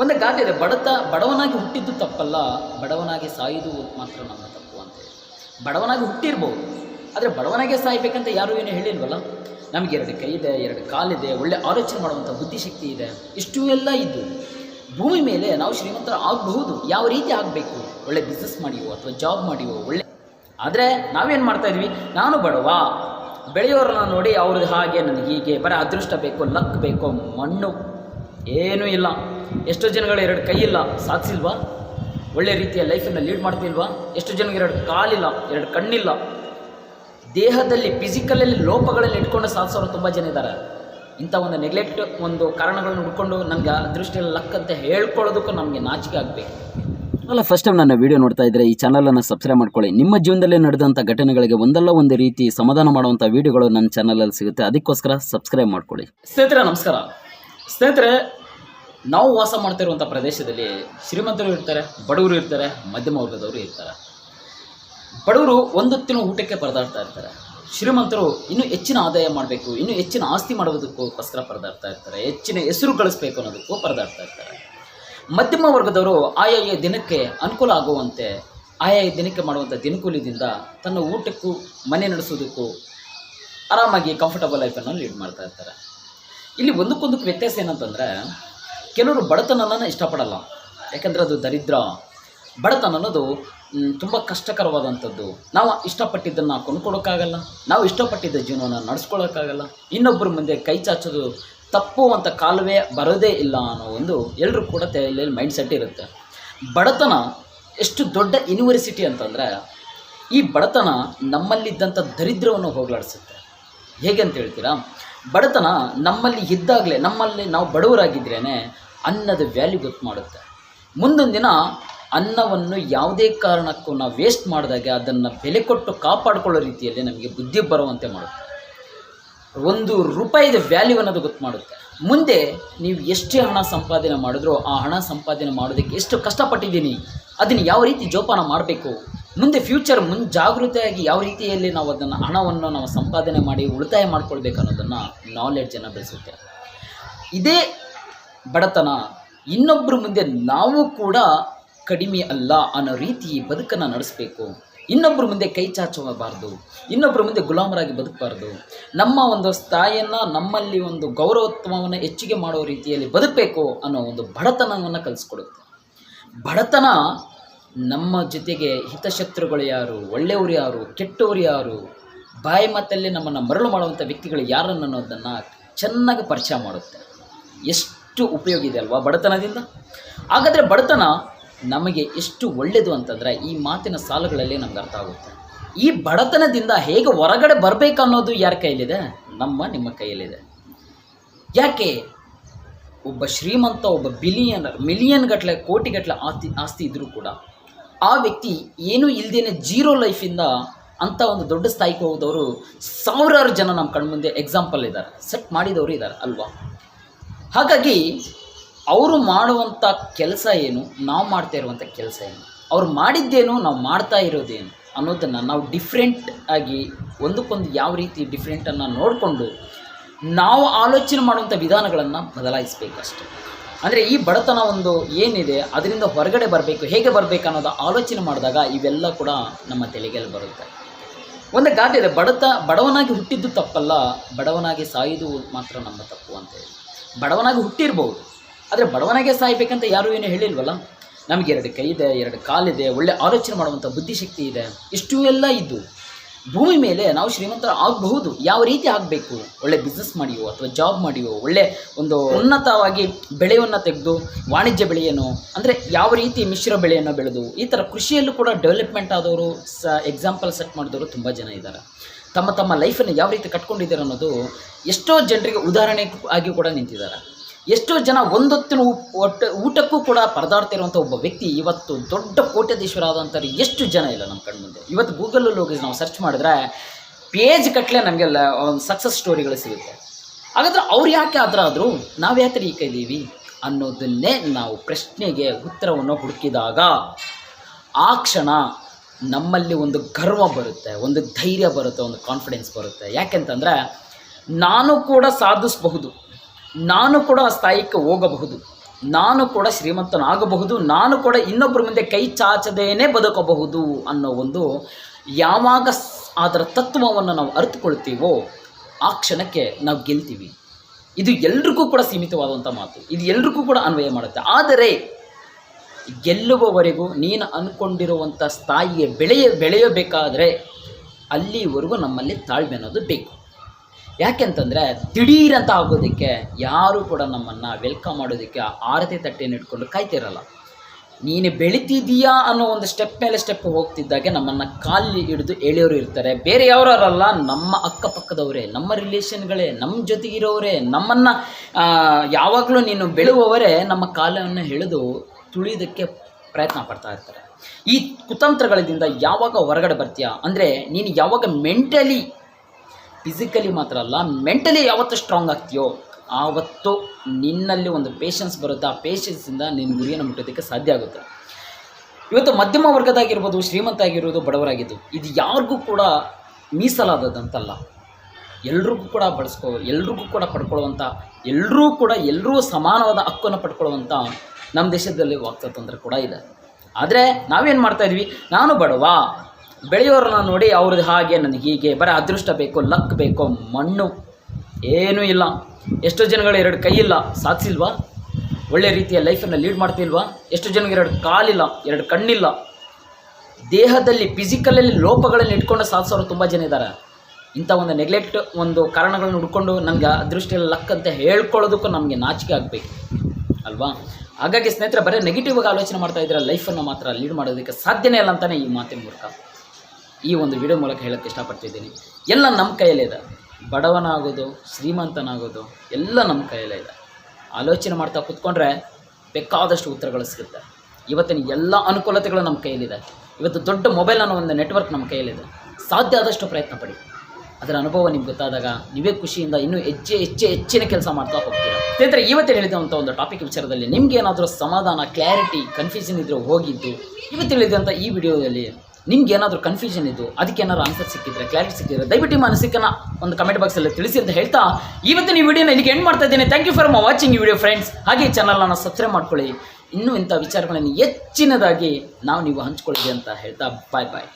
ಒಂದು ಗಾದೆ ಇದೆ, ಬಡತ, ಬಡವನಾಗಿ ಹುಟ್ಟಿದ್ದು ತಪ್ಪಲ್ಲ, ಬಡವನಾಗಿ ಸಾಯುವುದು ಮಾತ್ರ ನಮ್ಮ ತಪ್ಪು ಅಂತ ಹೇಳಿ. ಬಡವನಾಗಿ ಹುಟ್ಟಿರ್ಬೋದು, ಆದರೆ ಬಡವನಾಗೆ ಸಾಯ್ಬೇಕಂತ ಯಾರೂ ಏನು ಹೇಳಿಲ್ವಲ್ಲ? ನಮಗೆ ಎರಡು ಕೈ ಇದೆ, ಎರಡು ಕಾಲಿದೆ, ಒಳ್ಳೆ ಆಲೋಚನೆ ಮಾಡುವಂಥ ಬುದ್ಧಿಶಕ್ತಿ ಇದೆ, ಇಷ್ಟು ಎಲ್ಲ ಇದ್ದು. ಭೂಮಿ ಮೇಲೆ ನಾವು ಶ್ರೀಮಂತರ ಆಗಬಹುದು, ಯಾವ ರೀತಿ ಆಗಬೇಕು? ಒಳ್ಳೆ ಬಿಸ್ನೆಸ್ ಮಾಡಿವೋ, ಅಥವಾ ಜಾಬ್ ಮಾಡಿವೋ, ಒಳ್ಳೆ ಆದರೆ ನಾವೇನು ಮಾಡ್ತಾ ಇದ್ವಿ? ನಾನು ಬಡವ ಬೆಳೆಯೋರನ್ನ ನೋಡಿ ಅವ್ರದ್ದು ಹಾಗೆ ನನಗೆ ಹೀಗೆ, ಬರೀ ಅದೃಷ್ಟ ಬೇಕೋ ಲಕ್ ಬೇಕೋ, ಮಣ್ಣು ಏನೂ ಇಲ್ಲ. ಎಷ್ಟೋ ಜನಗಳು ಎರಡು ಕೈ ಇಲ್ಲ. ಸಾಧಿಸಿಲ್ವಾ? ಒಳ್ಳೆ ರೀತಿಯ ಲೈಫನ್ನು ಲೀಡ್ ಮಾಡ್ತಿಲ್ವಾ? ಎಷ್ಟು ಜನಗೆ ಎರಡು ಕಾಲಿಲ್ಲ ಎರಡು ಕಣ್ಣಿಲ್ಲ. ದೇಹದಲ್ಲಿ ಫಿಸಿಕಲಲ್ಲಿ ಲೋಪಗಳಲ್ಲಿ ಇಟ್ಕೊಂಡು ಸಾಧಿಸೋರು ತುಂಬ ಜನ ಇದ್ದಾರೆ. ಇಂಥ ಒಂದು ನೆಗ್ಲೆಕ್ಟ್ ಒಂದು ಕಾರಣಗಳನ್ನು ಹುಡ್ಕೊಂಡು ನನಗೆ ದೃಷ್ಟಿಯಲ್ಲಿ ಲಕ್ ಅಂತ ಹೇಳ್ಕೊಳ್ಳೋದಕ್ಕೂ ನಮಗೆ ನಾಚಿಕೆ ಆಗಬೇಕು. ಅಲ್ಲ ಫಸ್ಟ್ ಟೈಮ್ ನನ್ನ ವಿಡಿಯೋ ನೋಡ್ತಾ ಇದ್ದರೆ ಈ ಚಾನಲನ್ನು ಸಬ್ಸ್ಕ್ರೈಬ್ ಮಾಡ್ಕೊಳ್ಳಿ. ನಿಮ್ಮ ಜೀವನದಲ್ಲೇ ನಡೆದಂಥ ಘಟನೆಗಳಿಗೆ ಒಂದಲ್ಲ ಒಂದು ರೀತಿ ಸಮಾಧಾನ ಮಾಡುವಂಥ ವೀಡಿಯೋಗಳು ನನ್ನ ಚಾನಲಲ್ಲಿ ಸಿಗುತ್ತೆ. ಅದಕ್ಕೋಸ್ಕರ ಸಬ್ಸ್ಕ್ರೈಬ್ ಮಾಡ್ಕೊಳ್ಳಿ. ಸ್ನೇಹಿತರೆ ನಮಸ್ಕಾರ. ಸ್ನೇಹಿತರೆ ನಾವು ವಾಸ ಮಾಡ್ತಿರುವಂಥ ಪ್ರದೇಶದಲ್ಲಿ ಶ್ರೀಮಂತರು ಇರ್ತಾರೆ, ಬಡವರು ಇರ್ತಾರೆ, ಮಧ್ಯಮ ವರ್ಗದವರು ಇರ್ತಾರೆ. ಬಡವರು ಒಂದೊತ್ತಿನ ಊಟಕ್ಕೆ ಪರದಾಡ್ತಾ ಇರ್ತಾರೆ. ಶ್ರೀಮಂತರು ಇನ್ನೂ ಹೆಚ್ಚಿನ ಆದಾಯ ಮಾಡಬೇಕು, ಇನ್ನೂ ಹೆಚ್ಚಿನ ಆಸ್ತಿ ಮಾಡೋದಕ್ಕೋಸ್ಕರ ಪರದಾಡ್ತಾ ಇರ್ತಾರೆ, ಹೆಚ್ಚಿನ ಹೆಸರು ಗಳಿಸ್ಬೇಕು ಅನ್ನೋದಕ್ಕೂ ಪರದಾಡ್ತಾ ಇರ್ತಾರೆ. ಮಧ್ಯಮ ವರ್ಗದವರು ಆಯಾಯ ದಿನಕ್ಕೆ ಅನುಕೂಲ ಆಗುವಂತೆ, ಆಯಾಯ ದಿನಕ್ಕೆ ಮಾಡುವಂಥ ದಿನಕೂಲಿದಿಂದ ತನ್ನ ಊಟಕ್ಕೂ, ಮನೆ ನಡೆಸೋದಕ್ಕೂ ಆರಾಮಾಗಿ ಕಂಫರ್ಟಬಲ್ ಲೈಫನ್ನು ಲೀಡ್ ಮಾಡ್ತಾ ಇರ್ತಾರೆ. ಇಲ್ಲಿ ಒಂದಕ್ಕೊಂದಕ್ಕೆ ವ್ಯತ್ಯಾಸ ಏನಂತಂದರೆ ಕೆಲವರು ಬಡತನನ ಇಷ್ಟಪಡಲ್ಲ. ಯಾಕೆಂದರೆ ಅದು ದರಿದ್ರ. ಬಡತನ ಅನ್ನೋದು ತುಂಬ ಕಷ್ಟಕರವಾದಂಥದ್ದು. ನಾವು ಇಷ್ಟಪಟ್ಟಿದ್ದನ್ನು ಕೊಂಡ್ಕೊಡೋಕ್ಕಾಗಲ್ಲ ನಾವು ಇಷ್ಟಪಟ್ಟಿದ್ದ ಜೀವನವನ್ನು ನಡೆಸ್ಕೊಳ್ಳೋಕ್ಕಾಗಲ್ಲ ಇನ್ನೊಬ್ಬರ ಮುಂದೆ ಕೈ ಚಾಚೋದು ತಪ್ಪು ಅಂತ ಕಾಲವೇ ಬರೋದೇ ಇಲ್ಲ ಅನ್ನೋ ಒಂದು ಎಲ್ಲರೂ ಕೂಡ ತಲೆಯಲ್ಲಿ ಮೈಂಡ್ ಸೆಟ್ ಇರುತ್ತೆ. ಬಡತನ ಎಷ್ಟು ದೊಡ್ಡ ಯೂನಿವರ್ಸಿಟಿ ಅಂತಂದರೆ, ಈ ಬಡತನ ನಮ್ಮಲ್ಲಿದ್ದಂಥ ದರಿದ್ರವನ್ನು ಹೋಗಲಾಡಿಸುತ್ತೆ. ಹೇಗೆ ಅಂತ ಹೇಳ್ತೀರಾ? ಬಡತನ ನಮ್ಮಲ್ಲಿ ಇದ್ದಾಗಲೇ, ನಮ್ಮಲ್ಲಿ ನಾವು ಬಡವರಾಗಿದ್ರೇ ಅನ್ನದ ವ್ಯಾಲ್ಯೂ ಗೊತ್ತು ಮಾಡುತ್ತೆ. ಮುಂದೊಂದು ದಿನ ಅನ್ನವನ್ನು ಯಾವುದೇ ಕಾರಣಕ್ಕೂ ನಾವು ವೇಸ್ಟ್ ಮಾಡಿದಾಗ ಅದನ್ನು ಬೆಲೆ ಕೊಟ್ಟು ಕಾಪಾಡಿಕೊಳ್ಳೋ ರೀತಿಯಲ್ಲಿ ನಮಗೆ ಬುದ್ಧಿ ಬರುವಂತೆ ಮಾಡುತ್ತೆ. ಒಂದು ರೂಪಾಯಿದ ವ್ಯಾಲ್ಯೂ ಅನ್ನೋದು ಗೊತ್ತು ಮಾಡುತ್ತೆ. ಮುಂದೆ ನೀವು ಎಷ್ಟೇ ಹಣ ಸಂಪಾದನೆ ಮಾಡಿದ್ರೂ ಆ ಹಣ ಸಂಪಾದನೆ ಮಾಡೋದಕ್ಕೆ ಎಷ್ಟು ಕಷ್ಟಪಟ್ಟಿದ್ದೀನಿ, ಅದನ್ನು ಯಾವ ರೀತಿ ಜೋಪಾನ ಮಾಡಬೇಕು, ಮುಂದೆ ಫ್ಯೂಚರ್ ಮುನ್ ಜಾಗೃತಿಯಾಗಿ ಯಾವ ರೀತಿಯಲ್ಲಿ ನಾವು ಅದನ್ನು ಹಣವನ್ನು ನಾವು ಸಂಪಾದನೆ ಮಾಡಿ ಉಳಿತಾಯ ಮಾಡ್ಕೊಳ್ಬೇಕು ಅನ್ನೋದನ್ನು ನಾಲೆಡ್ಜನ್ನು ಬೆಳೆಸುತ್ತೆ. ಇದೇ ಬಡತನ. ಇನ್ನೊಬ್ಬರ ಮುಂದೆ ನಾವು ಕೂಡ ಕಡಿಮೆ ಅಲ್ಲ ಅನ್ನೋ ರೀತಿ ಬದುಕನ್ನು ನಡೆಸಬೇಕು. ಇನ್ನೊಬ್ಬರ ಮುಂದೆ ಕೈ ಚಾಚಬಾರ್ದು. ಇನ್ನೊಬ್ಬರ ಮುಂದೆ ಗುಲಾಮರಾಗಿ ಬದುಕಬಾರ್ದು. ನಮ್ಮ ಒಂದು ಸ್ಥಾಯಿಯನ್ನು, ನಮ್ಮಲ್ಲಿ ಒಂದು ಗೌರವತ್ವವನ್ನು ಹೆಚ್ಚಿಗೆ ಮಾಡೋ ರೀತಿಯಲ್ಲಿ ಬದುಕಬೇಕು ಅನ್ನೋ ಒಂದು ಬಡತನವನ್ನು ಕಲಿಸ್ಕೊಡುತ್ತೆ. ಬಡತನ ನಮ್ಮ ಜೊತೆಗೆ ಹಿತಶತ್ರುಗಳು ಯಾರು, ಒಳ್ಳೆಯವರು ಯಾರು, ಕೆಟ್ಟವರು ಯಾರು, ಬಾಯಿ ಮಾತಲ್ಲಿ ನಮ್ಮನ್ನು ಮರಳು ಮಾಡುವಂಥ ವ್ಯಕ್ತಿಗಳು ಯಾರನ್ನು ಅನ್ನೋದನ್ನು ಚೆನ್ನಾಗಿ ಪರಿಚಯ ಮಾಡುತ್ತೆ. ಎಷ್ಟು ಉಪಯೋಗ ಇದೆ ಅಲ್ವಾ ಬಡತನದಿಂದ? ಹಾಗಾದರೆ ಬಡತನ ನಮಗೆ ಎಷ್ಟು ಒಳ್ಳೆಯದು ಅಂತಂದರೆ ಈ ಮಾತಿನ ಸಾಲುಗಳಲ್ಲಿ ನಮ್ಗೆ ಅರ್ಥ ಆಗುತ್ತೆ. ಈ ಬಡತನದಿಂದ ಹೇಗೆ ಹೊರಗಡೆ ಬರಬೇಕು ಅನ್ನೋದು ಯಾರ ಕೈಯಲ್ಲಿದೆ? ನಮ್ಮ ನಿಮ್ಮ ಕೈಯಲ್ಲಿದೆ. ಯಾಕೆ? ಒಬ್ಬ ಶ್ರೀಮಂತ, ಒಬ್ಬ ಬಿಲಿಯನರ್ ಮಿಲಿಯನ್ ಗಟ್ಟಲೆ ಕೋಟಿಗಟ್ಟಲೆ ಆಸ್ತಿ ಆಸ್ತಿ ಇದ್ದರೂ ಕೂಡ ಆ ವ್ಯಕ್ತಿ ಏನೂ ಇಲ್ಲದೇನೆ ಜೀರೋ ಲೈಫಿಂದ ಅಂಥ ಒಂದು ದೊಡ್ಡ ಸ್ಥಾಯಿಗೆ ಹೋದವರು ಸಾವಿರಾರು ಜನ ನಮ್ಮ ಕಣ್ಮುಂದೆ ಎಕ್ಸಾಂಪಲ್ ಇದ್ದಾರೆ. ಸೆಟ್ ಮಾಡಿದವರು ಇದ್ದಾರೆ ಅಲ್ವಾ? ಹಾಗಾಗಿ ಅವರು ಮಾಡುವಂಥ ಕೆಲಸ ಏನು, ನಾವು ಮಾಡ್ತಾ ಇರುವಂಥ ಕೆಲಸ ಏನು, ಅವ್ರು ಮಾಡಿದ್ದೇನು, ನಾವು ಮಾಡ್ತಾ ಇರೋದೇನು ಅನ್ನೋದನ್ನು ನಾವು ಡಿಫ್ರೆಂಟ್ ಆಗಿ ಒಂದಕ್ಕೊಂದು ಯಾವ ರೀತಿ ಡಿಫ್ರೆಂಟನ್ನು ನೋಡಿಕೊಂಡು ನಾವು ಆಲೋಚನೆ ಮಾಡುವಂಥ ವಿಧಾನಗಳನ್ನು ಬದಲಾಯಿಸಬೇಕಷ್ಟೆ. ಅಂದರೆ ಈ ಬಡತನ ಒಂದು ಏನಿದೆ, ಅದರಿಂದ ಹೊರಗಡೆ ಬರಬೇಕು, ಹೇಗೆ ಬರಬೇಕು ಅನ್ನೋದು ಆಲೋಚನೆ ಮಾಡಿದಾಗ ಇವೆಲ್ಲ ಕೂಡ ನಮ್ಮ ತಲೆಗೆಲ್ಲಿ ಬರುತ್ತೆ. ಒಂದು ಗಾದೆ ಇದೆ, ಬಡತ, ಬಡವನಾಗಿ ಹುಟ್ಟಿದ್ದು ತಪ್ಪಲ್ಲ, ಬಡವನಾಗಿ ಸಾಯುವುದು ಮಾತ್ರ ನಮ್ಮ ತಪ್ಪು ಅಂತ ಹೇಳಿ. ಬಡವನಾಗಿ ಹುಟ್ಟಿರ್ಬೋದು. ಆದರೆ ಬಡವನಾಗೆ ಸಾಯ್ಬೇಕಂತ ಯಾರೂ ಏನು ಹೇಳಿಲ್ವಲ್ಲ? ನಮಗೆ ಎರಡು ಕೈ ಇದೆ, ಎರಡು ಕಾಲಿದೆ ಒಳ್ಳೆ ಆಲೋಚನೆ ಮಾಡುವಂಥ ಬುದ್ಧಿಶಕ್ತಿ ಇದೆ. ಇಷ್ಟು ಎಲ್ಲ ಇದ್ದು ಭೂಮಿ ಮೇಲೆ ನಾವು ಶ್ರೀಮಂತರ ಆಗಬಹುದು, ಯಾವ ರೀತಿ ಆಗಬೇಕು? ಒಳ್ಳೆ ಬಿಸ್ನೆಸ್ ಮಾಡಿಯೋ ಅಥವಾ ಜಾಬ್ ಮಾಡಿಯೋ, ಒಳ್ಳೆ ಒಂದು ಉನ್ನತವಾಗಿ ಬೆಳೆಯನ್ನು ತೆಗೆದು ವಾಣಿಜ್ಯ ಬೆಳೆಯನ್ನು ಅಂದರೆ ಯಾವ ರೀತಿ ಮಿಶ್ರ ಬೆಳೆಯನ್ನು ಬೆಳೆದು, ಈ ಥರ ಕೃಷಿಯಲ್ಲೂ ಕೂಡ ಡೆವಲಪ್ಮೆಂಟ್ ಆದವರು, ಸ ಎಕ್ಸಾಂಪಲ್ ಸೆಟ್ ಮಾಡಿದವರು ತುಂಬ ಜನ ಇದ್ದಾರೆ. ತಮ್ಮ ತಮ್ಮ ಲೈಫನ್ನು ಯಾವ ರೀತಿ ಕಟ್ಕೊಂಡಿದ್ದಾರೆ ಅನ್ನೋದು ಎಷ್ಟೋ ಜನರಿಗೆ ಉದಾಹರಣೆ ಆಗಿ ಕೂಡ ನಿಂತಿದ್ದಾರೆ. ಎಷ್ಟೋ ಜನ ಒಂದೊತ್ತಿನ ಒಟ್ಟ ಊಟಕ್ಕೂ ಕೂಡ ಪರದಾಡ್ತಿರುವಂಥ ಒಬ್ಬ ವ್ಯಕ್ತಿ ಇವತ್ತು ದೊಡ್ಡ ಕೋಟ್ಯಾಧೀಶ್ವರ ಆದಂಥವ್ರು ಎಷ್ಟು ಜನ ಇಲ್ಲ ನಮ್ಮ ಕಣ್ಮುಂದೆ. ಇವತ್ತು ಗೂಗಲಲ್ಲಿ ಹೋಗಿ ನಾವು ಸರ್ಚ್ ಮಾಡಿದ್ರೆ ಪೇಜ್ ಕಟ್ಟಲೆ ನಮಗೆಲ್ಲ ಒಂದು ಸಕ್ಸಸ್ ಸ್ಟೋರಿಗಳು ಸಿಗುತ್ತೆ. ಹಾಗಾದ್ರೆ ಅವ್ರು ಯಾಕೆ ಆದರಾದರೂ ಆದರೂ? ನಾವು ಯಾಕೆ ಈ ಕೈದೀವಿ ಅನ್ನೋದನ್ನೇ ನಾವು ಪ್ರಶ್ನೆಗೆ ಉತ್ತರವನ್ನು ಹುಡುಕಿದಾಗ ಆ ಕ್ಷಣ ನಮ್ಮಲ್ಲಿ ಒಂದು ಗರ್ವ ಬರುತ್ತೆ, ಒಂದು ಧೈರ್ಯ ಬರುತ್ತೆ, ಒಂದು ಕಾನ್ಫಿಡೆನ್ಸ್ ಬರುತ್ತೆ. ಯಾಕೆಂತಂದರೆ ನಾನು ಕೂಡ ಸಾಧಿಸಬಹುದು, ನಾನು ಕೂಡ ಆ ಸ್ಥಾಯಿಗೆ ಹೋಗಬಹುದು, ನಾನು ಕೂಡ ಶ್ರೀಮಂತನಾಗಬಹುದು, ನಾನು ಕೂಡ ಇನ್ನೊಬ್ಬರ ಮುಂದೆ ಕೈ ಚಾಚದೇನೆ ಬದುಕಬಹುದು ಅನ್ನೋ ಒಂದು ಯಾವಾಗ ಅದರ ತತ್ವವನ್ನು ನಾವು ಅರಿತುಕೊಳ್ತೀವೋ ಆ ಕ್ಷಣಕ್ಕೆ ನಾವು ಗೆಲ್ತೀವಿ. ಇದು ಎಲ್ರಿಗೂ ಕೂಡ ಸೀಮಿತವಾದಂಥ ಮಾತು, ಇದು ಎಲ್ರಿಗೂ ಕೂಡ ಅನ್ವಯ ಮಾಡುತ್ತೆ. ಆದರೆ ಗೆಲ್ಲುವವರೆಗೂ ನೀನು ಅಂದ್ಕೊಂಡಿರುವಂಥ ಸ್ಥಾಯಿಗೆ ಬೆಳೆಯ ಬೆಳೆಯಬೇಕಾದರೆ ಅಲ್ಲಿವರೆಗೂ ನಮ್ಮಲ್ಲಿ ತಾಳ್ಮೆ ಅನ್ನೋದು ಬೇಕು. ಯಾಕೆಂತಂದರೆ ದಿಢೀರಂತ ಆಗೋದಕ್ಕೆ ಯಾರೂ ಕೂಡ ನಮ್ಮನ್ನು ವೆಲ್ಕಮ್ ಮಾಡೋದಕ್ಕೆ ಆರತಿ ತಟ್ಟೆಯನ್ನು ಇಟ್ಕೊಂಡು ಕಾಯ್ತಿರಲ್ಲ. ನೀನು ಬೆಳಿತಿದೀಯಾ ಅನ್ನೋ ಒಂದು ಸ್ಟೆಪ್ ಮೇಲೆ ಸ್ಟೆಪ್ ಹೋಗ್ತಿದ್ದಾಗೆ ನಮ್ಮನ್ನು ಕಾಲಿ ಹಿಡಿದು ಎಳೆಯೋರು ಇರ್ತಾರೆ. ಬೇರೆ ಯಾರಲ್ಲ ನಮ್ಮ ಅಕ್ಕಪಕ್ಕದವರೇ, ನಮ್ಮ ರಿಲೇಷನ್ಗಳೇ ನಮ್ಮ ಜೊತೆಗಿರೋರೇ, ನಮ್ಮನ್ನು ಯಾವಾಗಲೂ ನೀನು ಬೆಳೆಯುವವರೇ ನಮ್ಮ ಕಾಲವನ್ನು ಎಳೆದು ತುಳಿಯೋದಕ್ಕೆ ಪ್ರಯತ್ನ ಪಡ್ತಾ ಇರ್ತಾರೆ. ಈ ಕುತಂತ್ರಗಳಿಂದ ಯಾವಾಗ ಹೊರಗಡೆ ಬರ್ತೀಯಾ? ಅಂದರೆ ನೀನು ಯಾವಾಗ ಮೆಂಟಲಿ ಫಿಸಿಕಲಿ ಮಾತ್ರ ಅಲ್ಲ ಮೆಂಟಲಿ ಯಾವತ್ತು ಸ್ಟ್ರಾಂಗ್ ಆಗ್ತೀಯೋ, ಆವತ್ತು ನಿನ್ನಲ್ಲಿ ಒಂದು ಪೇಷನ್ಸ್ ಬರುತ್ತೆ. ಆ ಪೇಷನ್ಸಿಂದ ನಿನ್ನ ಗುರಿಯನ್ನು ಮುಟ್ಟೋದಕ್ಕೆ ಸಾಧ್ಯ ಆಗುತ್ತೆ. ಇವತ್ತು ಮಧ್ಯಮ ವರ್ಗದಾಗಿರ್ಬೋದು, ಶ್ರೀಮಂತ ಆಗಿರ್ಬೋದು, ಬಡವರಾಗಿದ್ದು, ಇದು ಯಾರಿಗೂ ಕೂಡ ಮೀಸಲಾದದಂತಲ್ಲ ಎಲ್ರಿಗೂ ಕೂಡ ಬಳಸ್ಕೋ, ಎಲ್ರಿಗೂ ಕೂಡ ಪಡ್ಕೊಳ್ಳುವಂಥ ಎಲ್ಲರೂ ಕೂಡ ಎಲ್ಲರೂ ಸಮಾನವಾದ ಹಕ್ಕನ್ನು ಪಡ್ಕೊಳ್ಳುವಂಥ ನಮ್ಮ ದೇಶದಲ್ಲಿ ವಾಕ್ಸ್ವಾತಂತ್ರ್ಯ ಕೂಡ ಇದೆ ಆದರೆ ನಾವೇನು ಮಾಡ್ತಾ ಇದ್ವಿ? ನಾನು ಬಡವ. ಬೆಳೆಯೋರನ್ನ ನೋಡಿ ಅವ್ರದ್ದು ಹಾಗೆ, ನನಗೆ ಹೀಗೆ, ಬರೀ ಅದೃಷ್ಟ ಬೇಕೋ, ಲಕ್ ಬೇಕೋ, ಮಣ್ಣು ಏನೂ ಇಲ್ಲ. ಎಷ್ಟೋ ಜನಗಳು ಎರಡು ಕೈ ಇಲ್ಲ ಸಾಧಿಸಿಲ್ವಾ ಒಳ್ಳೆ ರೀತಿಯ ಲೈಫನ್ನು ಲೀಡ್ ಮಾಡ್ತಿಲ್ವಾ? ಎಷ್ಟು ಜನಗೆ ಎರಡು ಕಾಲಿಲ್ಲ, ಎರಡು ಕಣ್ಣಿಲ್ಲ. ದೇಹದಲ್ಲಿ ಫಿಸಿಕಲಲ್ಲಿ ಲೋಪಗಳನ್ನು ಇಟ್ಕೊಂಡು ಸಾಧಿಸೋರು ತುಂಬ ಜನ ಇದ್ದಾರೆ ಇಂಥ ಒಂದು ನೆಗ್ಲೆಕ್ಟ್ ಒಂದು ಕಾರಣಗಳನ್ನು ಹುಡ್ಕೊಂಡು ನನಗೆ ಅದೃಷ್ಟ ಲಕ್ ಅಂತ ಹೇಳ್ಕೊಳ್ಳೋದಕ್ಕೂ ನಮಗೆ ನಾಚಿಕೆ ಆಗಬೇಕು. ಅಲ್ವಾ? ಹಾಗಾಗಿ ಸ್ನೇಹಿತರೆ, ಬರೀ ನೆಗೆಟಿವ್ ಆಗಿ ಆಲೋಚನೆ ಮಾಡ್ತಾ ಇದ್ರೆ ಲೈಫನ್ನು ಮಾತ್ರ ಲೀಡ್ ಮಾಡೋದಕ್ಕೆ ಸಾಧ್ಯನೇ ಇಲ್ಲ ಅಂತಲೇ ಈ ಮಾತಿನ ಮೂಲಕ ಈ ಒಂದು ವಿಡಿಯೋ ಮೂಲಕ ಹೇಳೋಕ್ಕೆ ಇಷ್ಟಪಡ್ತಿದ್ದೀನಿ. ಎಲ್ಲ ನಮ್ಮ ಕೈಯಲ್ಲೇ ಇದೆ. ಬಡವನಾಗೋದು, ಶ್ರೀಮಂತನಾಗೋದು ಎಲ್ಲ ನಮ್ಮ ಕೈಯಲ್ಲೇ ಇದೆ. ಆಲೋಚನೆ ಮಾಡ್ತಾ ಕೂತ್ಕೊಂಡ್ರೆ ಬೇಕಾದಷ್ಟು ಉತ್ತರಗಳು ಸಿಗುತ್ತೆ. ಇವತ್ತಿನ ಎಲ್ಲ ಅನುಕೂಲತೆಗಳು ನಮ್ಮ ಕೈಯಲ್ಲಿದೆ. ಇವತ್ತು ದೊಡ್ಡ ಮೊಬೈಲ್ ಅನ್ನೋ ಒಂದು ನೆಟ್ವರ್ಕ್ ನಮ್ಮ ಕೈಯಲ್ಲಿದೆ. ಸಾಧ್ಯ ಆದಷ್ಟು ಪ್ರಯತ್ನ ಪಡಿ. ಅದರ ಅನುಭವ ನಿಮ್ಗೆ ಗೊತ್ತಾದಾಗ ನೀವೇ ಖುಷಿಯಿಂದ ಇನ್ನೂ ಹೆಚ್ಚೆ ಹೆಚ್ಚೆ ಹೆಚ್ಚಿನ ಕೆಲಸ ಮಾಡ್ತಾ ಹೋಗ್ತೀರಾ? ಸ್ನೇಹಿತರೆ, ಇವತ್ತು ಹೇಳಿದಂಥ ಒಂದು ಟಾಪಿಕ್ ವಿಚಾರದಲ್ಲಿ ನಿಮ್ಗೆ ಏನಾದರೂ ಸಮಾಧಾನ ಕ್ಲಾರಿಟಿ ಕನ್ಫ್ಯೂಷನ್ ಇದ್ರೆ ಹೋಗಿದ್ದು, ಇವತ್ತು ಹೇಳಿದಂಥ ಈ ವಿಡಿಯೋದಲ್ಲಿ ನಿಮ್ಗೆ ಏನಾದರೂ ಕನ್ಫ್ಯೂಷನ್ ಇದ್ದು ಅದಕ್ಕೆ ಏನಾದರೂ ಆನ್ಸರ್ ಸಿಕ್ಕಿದ್ರೆ ಕ್ಲಾರಿಟಿ ಸಿಕ್ಕಿದ್ರೆ ದಯವಿಟ್ಟು ಅನಿಸಿಕೆನ ಒಂದು ಕಮೆಂಟ್ ಬಾಕ್ಸಲ್ಲಿ ತಿಳಿಸಿ ಅಂತ ಹೇಳ್ತಾ ಇವತ್ತು ಈ ವಿಡಿಯೋನ ಇಲ್ಲಿಗೆ ಎಂಡ್ ಮಾಡ್ತಾ ಇದ್ದೇನೆ. ಥ್ಯಾಂಕ್ ಯು ಫಾರ್ ವಾಚಿಂಗ್ ಈ ವಿಡಿಯೋ ಫ್ರೆಂಡ್ಸ್ ಹಾಗೆ ಚಾನಲನ್ನು ಚಾನಲ್ನ ಸಬ್ಸ್ಕ್ರೈಬ್ ಮಾಡ್ಕೊಳ್ಳಿ. ಇನ್ನೂ ಇಂಥ ವಿಚಾರಗಳನ್ನು ಹೆಚ್ಚಿನದಾಗಿ ನಾವು ನೀವು ಹಂಚ್ಕೊಳ್ಳಿ ಅಂತ ಹೇಳ್ತಾ ಬಾಯ್ ಬಾಯ್